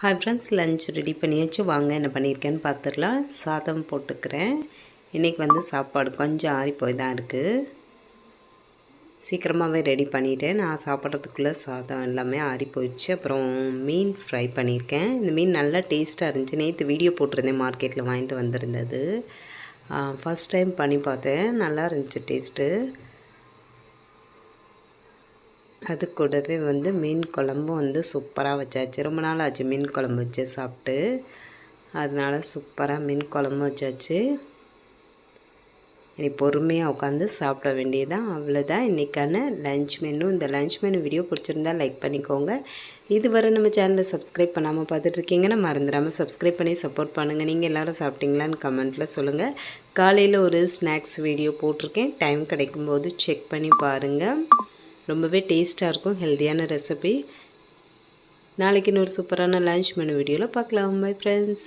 Hi friends lunch ready பண்ணியாச்சு வாங்க என்ன பண்ணியிருக்கேன்னு பார்த்துடலாம் சாதம் போட்டுக்கிறேன். இன்றைக்கி வந்து சாப்பாடு கொஞ்சம் ஆறி போய் தான் இருக்குது சீக்கிரமாகவே ரெடி பண்ணிட்டேன். நான் சாப்பிட்றதுக்குள்ளே சாதம் எல்லாமே ஆறி போயிடுச்சு. அப்புறம் மீன் ஃப்ரை பண்ணியிருக்கேன் இந்த மீன் நல்லா டேஸ்ட்டாக இருந்துச்சு. நேற்று வீடியோ போட்டிருந்தேன் மார்க்கெட்டில் வாங்கிட்டு வந்திருந்தது. ஃபஸ்ட் டைம் பண்ணி பார்த்தேன். நல்லா இருந்துச்சு டேஸ்ட்டு அது கூடவே வந்து மீன் குழம்பும் வந்து சூப்பராக வச்சாச்சு. ரொம்ப நாள் ஆச்சு மீன் குழம்பு வச்சு சாப்பிட்டு. அதனால் சூப்பராக மீன் குழம்பு வச்சாச்சு. இனி பொறுமையாக உட்காந்து சாப்பிட வேண்டியதான் அவ்வளோதான் இன்றைக்கான லஞ்ச் மெனு இந்த லஞ்ச் மெனு வீடியோ பிடிச்சிருந்தா லைக் பண்ணிக்கோங்க. இதுவரை நம்ம சேனலில் சப்ஸ்கிரைப் பண்ணாமல் பார்த்துட்ருக்கீங்கன்னா மறந்துடாமல் சப்ஸ்கிரைப் பண்ணி சப்போர்ட் பண்ணுங்கள் நீங்கள் எல்லோரும் சாப்பிட்டீங்களான்னு கமெண்ட்டில் சொல்லுங்கள் காலையில் ஒரு ஸ்நாக்ஸ் வீடியோ போட்டிருக்கேன். டைம் கிடைக்கும்போது செக் பண்ணி பாருங்கள் ரொம்பவே டேஸ்ட்டாக இருக்கும் ஹெல்த்தியான ரெசிபி. நாளைக்கு இன்னொரு சூப்பரான லன்ச் மெனு வீடியோவில் பார்க்கலாம் பை ஃப்ரெண்ட்ஸ்